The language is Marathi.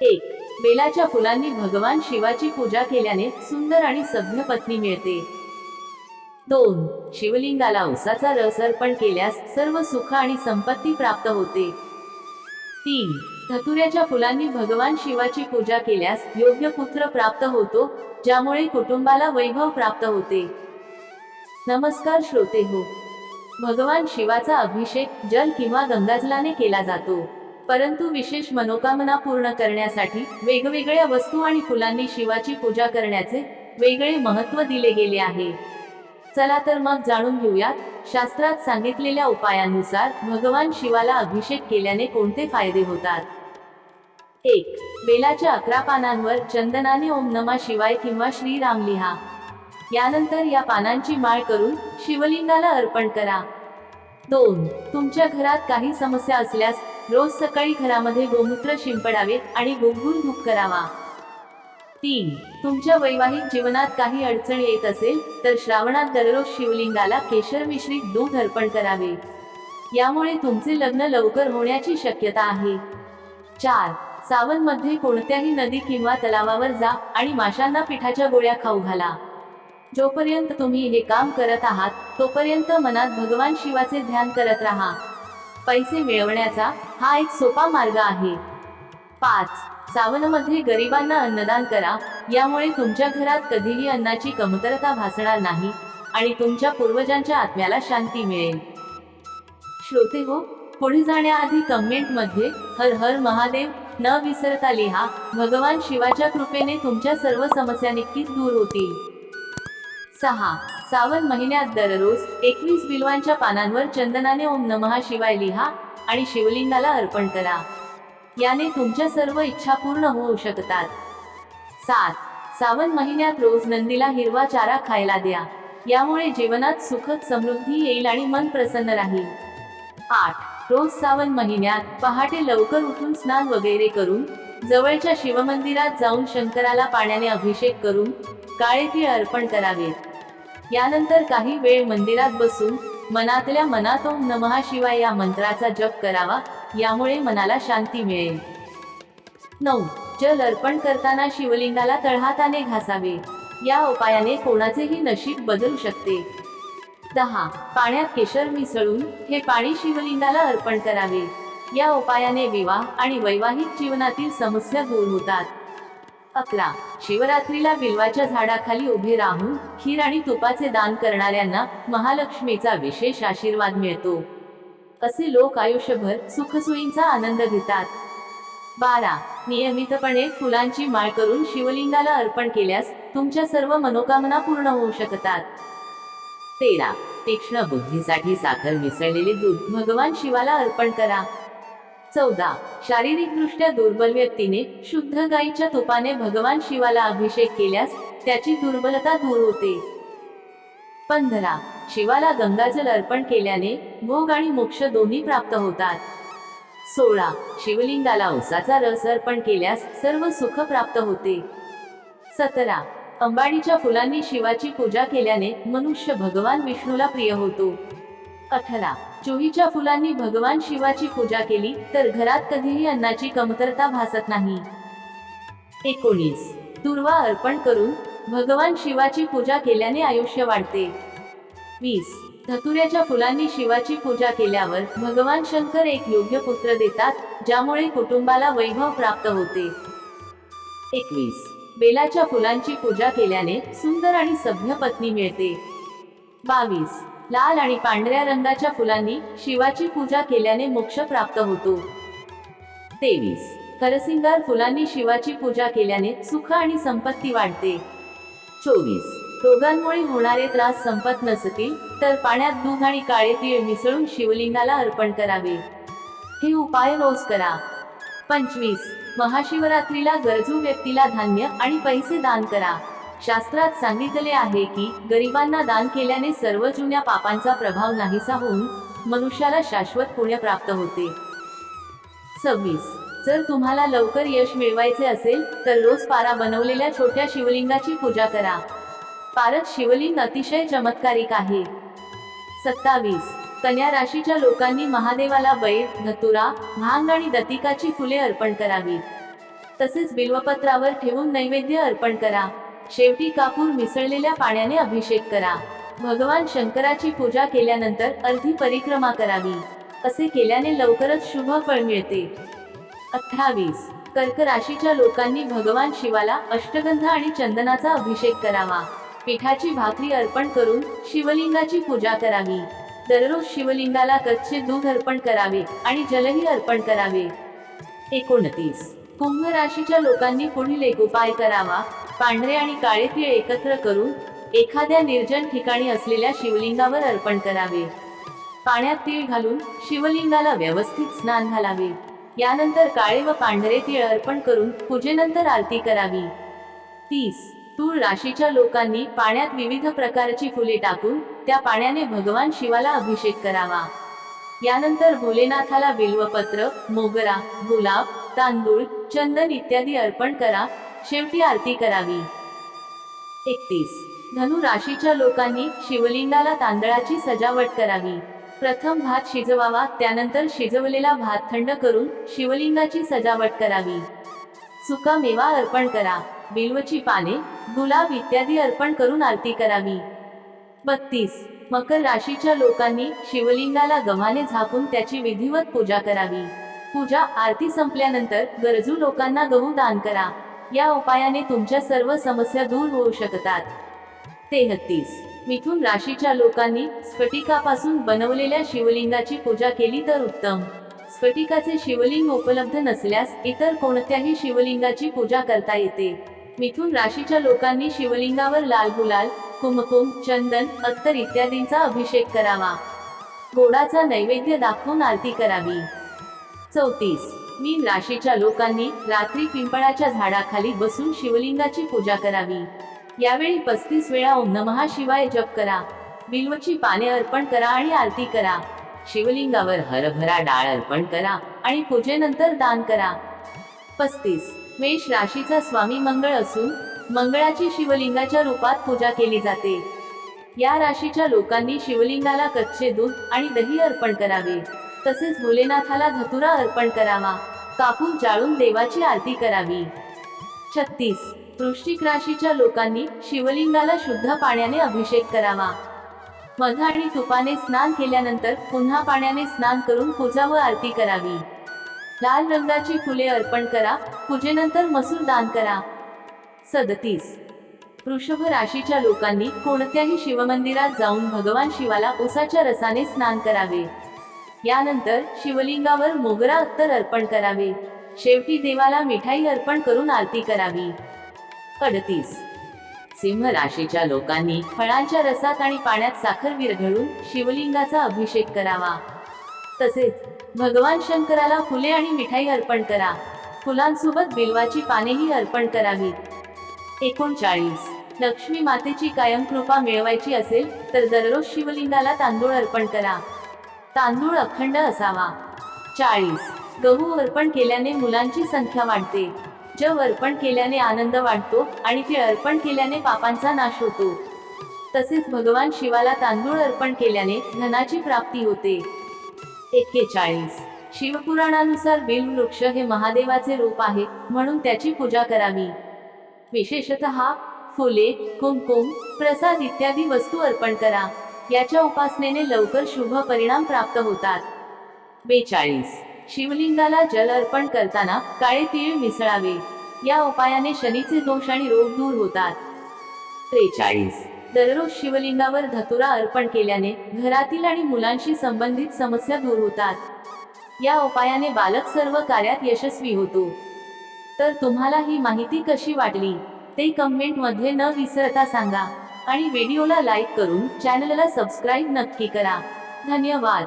एक बेलाच्या फुलांनी भगवान शिवाची पूजा केल्याने सुंदर आणि सभ्य पत्नी मिळते. दोन. शिवलिंगाला उसाचा रस अर्पण केल्यास सर्व सुख आणि संपत्ती प्राप्त होते. तीन. धतुऱ्याच्या फुलांनी भगवान शिवाची पूजा केल्यास योग्य पुत्र प्राप्त होतो ज्यामुळे कुटुंबाला वैभव प्राप्त होते. नमस्कार श्रोते हो. भगवान शिवाचा अभिषेक जल किंवा गंगाजलाने केला जातो. परंतु विशेष मनोकामना पूर्ण करण्यासाठी वेगवेगळ्या वस्तू आणि फुलांनी शिवाची पूजा करण्याचे वेगळे महत्त्व दिले गेले आहे. चला तर मग जाणून घेऊयात शास्त्रात सांगितलेल्या उपायानुसार भगवान शिवाला अभिषेक केल्याने कोणते फायदे होतात? एक बेलाच्या अकरा पानांवर चंदनाने ओम नमा शिवाय किंवा श्रीराम लिहा. यानंतर या पानांची माळ करून शिवलिंगाला अर्पण करा. दोन तुमच्या घरात काही समस्या असल्यास रोज सकाळी घरामध्ये गोमूत्र शिंपडावे आणि गुगुल धूप करावा. तीन तुमच्या वैवाहिक जीवनात काही अडचण येत असेल तर श्रावणात दररोज शिवलिंगाला केशर मिश्रित दूध अर्पण करावे. यामुळे तुमचे लग्न लवकर होण्याची शक्यता आहे. चार सावनमध्ये कोणत्याही नदी किंवा तलावावर जा आणि माशांना पिठाच्या गोळ्या खाऊ घाला. जोपर्यंत तुम्ही हे काम करत आहात तोपर्यंत मनात भगवान शिवाचे ध्यान करत राहा. पैसे मिळवण्याचा हा एक सोपा मार्ग आहे. पाच. सावनमध्ये गरिबांना अन्नदान करा. यामुळे तुमच्या घरात कधीही अन्नाची कमतरता भासणार नाही आणि तुमच्या पूर्वजांच्या आत्म्याला शांती मिळेल. श्रोते हो पुढे जाण्याआधी कमेंटमध्ये हर हर महादेव न विसरता लिहा भगवान शिवाच्या कृपेने तुमच्या सर्व समस्या नक्कीच दूर होतील. सहा. सावन महिन्यात दररोज एकवीस बिलवांच्या पानांवर चंदनाने ओम नमहा शिवाय लिहा आणि शिवलिंगाला अर्पण करा. याने तुमच्या सर्व इच्छा पूर्ण होऊ शकतात. सात. सावन महिन्यात रोज नंदीला हिरवा चारा खायला द्या. यामुळे जीवनात सुखद समृद्धी येईल आणि मन प्रसन्न राहील. आठ. रोज सावन महिन्यात पहाटे लवकर उठून स्नान वगैरे करून जवळच्या शिवमंदिरात जाऊन शंकराला पाण्याने अभिषेक करून काळे तीळ अर्पण करावेत. यानंतर काही वेळ मंदिरात बसून मनातल्या मनात ओम नमहा शिवाय या मंत्राचा जप करावा यामुळे मनाला शांती मिळेल. नऊ. जल अर्पण करताना शिवलिंगाला तळहाताने घासावे. या उपायाने कोणाचेही नशीब बदलू शकते. दहा. पाण्यात केशर मिसळून हे पाणी शिवलिंगाला अर्पण करावे. या उपायाने विवाह आणि वैवाहिक जीवनातील समस्या दूर होतात. अकरा शिवरात्रीला बिल्वाच्या झाडाखाली उभे राहून खीर आणि तुपाचे दान करणाऱ्यांना महालक्ष्मीचा विशेष आशीर्वाद मिळतो. असे लोक आयुष्यभर सुखसोयींचा आनंद घेतात. बारा. नियमितपणे फुलांची माळ करून शिवलिंगाला अर्पण केल्यास तुमच्या सर्व मनोकामना पूर्ण होऊ शकतात. तेरा. तीक्ष्ण बुद्धीसाठी साखर मिसळलेले दूध भगवान शिवाला अर्पण करा. चौदा. शारीरिकदृष्ट्या दुर्बल व्यक्तीने शुद्ध गाईच्या तुपाने भगवान शिवाला अभिषेक केल्यास त्याची दुर्बलता दूर होते. पंधरा. शिवाला गंगाजल अर्पण केल्याने भोग आणि मोक्ष दोन्ही प्राप्त होतात. सोळा. शिवलिंगाला उसाचा रस अर्पण केल्यास सर्व सुख प्राप्त होते. सतरा. अंबाडीच्या फुलांनी शिवाची पूजा केल्याने मनुष्य भगवान विष्णूला प्रिय होतो. अठरा. चोहीच्या फुलांनी भगवान शिवाची पूजा केली तर घरात कधीही अन्नाची कमतरता भासत नाही. एकोणीस. दुर्वा अर्पण करून भगवान शिवाची पूजा केल्याने आयुष्य वाढते. वीस. धतुऱ्याच्या फुलांनी शिवाची पूजा केल्यावर भगवान शंकर एक योग्य पुत्र देतात ज्यामुळे कुटुंबाला वैभव प्राप्त होते. एकवीस. बेलाच्या फुलांची पूजा केल्याने सुंदर आणि सभ्य पत्नी मिळते. बावीस. लाल आणि पांढऱ्या रंगाच्या फुलांनी शिवाची पूजा केल्याने मोक्ष प्राप्त होतो. तेवीस. खरसिंगार फुलांनी शिवाची पूजा केल्याने सुख आणि संपत्ती वाढते. चोवीस. रोगांमुळे होणारे त्रास संपत नसतील तर पाण्यात दूध आणि काळे तीळ मिसळून शिवलिंगाला अर्पण करावे. हे उपाय रोज करा. पंचवीस. महाशिवरात्रीला गरजू व्यक्तीला धान्य आणि पैसे दान करा. शास्त्रात सांगितले आहे की गरिबांना दान केल्याने सर्व जुन्या पापांचा प्रभाव नाहीसा होऊन मनुष्याला शाश्वत पुण्य प्राप्त होते. सव्वीस. जर तुम्हाला लवकर यश मिळवायचे असेल तर रोज पारा बनवलेल्या छोट्या शिवलिंगाची पूजा करा. पारत शिवलिंग अतिशय चमत्कारिक आहे. सत्तावीस. कन्या राशीच्या लोकांनी महादेवाला बैल धतुरा भांग आणि दतिकाची फुले अर्पण करावीत तसेच बिल्वपत्रावर ठेवून नैवेद्य अर्पण करा. शेवटी कापूर मिसळलेल्या पाण्याने अभिषेक करा. भगवान शंकराची पूजा केल्यानंतर अर्धी परिक्रमा करावी. असे केल्याने लवकरच शुभ फळ मिळते. अठ्ठावीस. कर्क राशीच्या लोकांनी भगवान शिवाला अष्टगंध आणि चंदनाचा अभिषेक करावा. पिठाची भाकरी अर्पण करून शिवलिंगाची पूजा करावी. दररोज शिवलिंगाला कच्चे दूध अर्पण करावे आणि जलही अर्पण करावे. एकोणतीस. कुंभ राशीच्या लोकांनी पुढील एक उपाय करावा. पांढरे आणि काळे तीळ एकत्र करून एखाद्या निर्जन ठिकाणी असलेल्या शिवलिंगावर अर्पण करावे. पाण्यात तीळ घालून शिवलिंगाला व्यवस्थित स्नान घालावे. यानंतर काळे व पांढरे तीळ अर्पण करून पूजेनंतर आरती करावी. तीस. तूळ राशीच्या लोकांनी पाण्यात विविध प्रकारची फुले टाकून त्या पाण्याने भगवान शिवाला अभिषेक करावा. यानंतर भोलेनाथाला बिल्वपत्र मोगरा गुलाब तांदूळ चंदन इत्यादी अर्पण करा. शेवटी आरती करावी. एकतीस. धनु राशीच्या लोकांनी शिवलिंगाला तांदळाची सजावट करावी. प्रथम भात शिजवावा त्यानंतर शिजवलेला भात थंड करून शिवलिंगाची सजावट करावी. सुका मेवा अर्पण करा. बिल्वची पाने गुलाब इत्यादी अर्पण करून आरती करावी. बत्तीस. मकर राशीच्या लोकांनी शिवलिंगाला गव्हाने झाकून त्याची विधिवत पूजा करावी. पूजा आरती संपल्यानंतर गरजू लोकांना गहू दान करा. या उपायाने तुमच्या सर्व समस्या दूर होऊ शकतात. तेहतीस मिथून राशीच्या लोकांनी स्फटिकापासून बनवलेल्या शिवलिंगाची पूजा केली तर उत्तम. स्फटिकाचे शिवलिंग उपलब्ध नसल्यास इतर कोणत्याही शिवलिंगाची पूजा करता येते. मिथून राशीच्या लोकांनी शिवलिंगावर लाल गुलाल कुमकुम चंदन अत्तर इत्यादींचा अभिषेक करावा. गोडाचा नैवेद्य दाखवून आरती करावी. चौतीस. मीन राशीच्या लोकांनी रात्री पिंपळाच्या झाडाखाली बसून शिवलिंगाची पूजा करावी. यावेळी पस्तीस वेळा ओम नमहा शिवाय जप करा. बिल्वची पाने अर्पण करा आणि आरती करा. शिवलिंगावर हरभरा डाळ अर्पण करा आणि पूजेनंतर दान करा. पस्तीस. मेष राशीचा स्वामी मंगळ असून मंगळाची शिवलिंगाच्या रूपात पूजा केली जाते. या राशीच्या लोकांनी शिवलिंगाला कच्चे दूध आणि दही अर्पण करावे. तसेच भोलेनाथाला धतुरा अर्पण करावा. कापूर जाळून देवाची आरती करावी. छत्तीस. वृश्चिक राशीच्या लोकांनी शिवलिंगाला शुद्ध पाण्याने अभिषेक करावा. मध आणि तुपाने स्नान केल्यानंतर पुन्हा पाण्याने स्नान करून पूजा व आरती करावी. लाल रंगाची फुले अर्पण करा पूजेनंतर मसूर दान करा. सदतीस. वृषभ राशीच्या लोकांनी कोणत्याही शिवमंदिरात जाऊन भगवान शिवाला उसाच्या रसाने स्नान करावे. यानंतर शिवलिंगावर मोगरा अत्तर अर्पण करावे. शेवटी देवाला मिठाई अर्पण करून आरती करावी. अडतीस सिंह राशीच्या लोकांनी फळांच्या रसात आणि पाण्यात साखर विरघळून शिवलिंगाचा अभिषेक करावा. तसेच भगवान शंकराला फुले आणि मिठाई अर्पण करा. फुलांसोबत बिल्वाची पानेही अर्पण करावीत एकोणचाळीस. लक्ष्मी मातेची कायम कृपा मिळवायची असेल तर दररोज शिवलिंगाला तांदूळ अर्पण करा. तांदूळ अखंड असावा. चाळीस. गहू अर्पण केल्याने मुलांची संख्या वाढते. जव अर्पण केल्याने आनंद वाढतो आणि ते अर्पण केल्याने पापांचा नाश होतो. तसेच भगवान शिवाला तांदूळ अर्पण केल्याने धनाची प्राप्ती होते. एक्केचाळीस. शिवपुराणानुसार बेलवृक्ष हे महादेवाचे रूप आहे म्हणून त्याची पूजा करावी. विशेषतः फुले कुमकुम प्रसाद इत्यादी वस्तू अर्पण करा. याच्या उपासनेने लवकर शुभ परिणाम प्राप्त होतात. बेचाळीस. शिवलिंगाला जल अर्पण करताना काळे तीळ मिसळावे. या उपायाने शनीचे दोष आणि रोग दूर होतात. त्रेचाळीस. दररोज शिवलिंगावर धतुरा अर्पण केल्याने घरातील आणि मुलांशी संबंधित समस्या दूर होतात. या उपायाने बालक सर्व कार्यात यशस्वी होतो. तर तुम्हाला ही माहिती कशी वाटली? ते कमेंटमध्ये न विसरता सांगा. आणि व्हिडिओला लाईक करून चॅनलला सबस्क्राईब नक्की करा. धन्यवाद.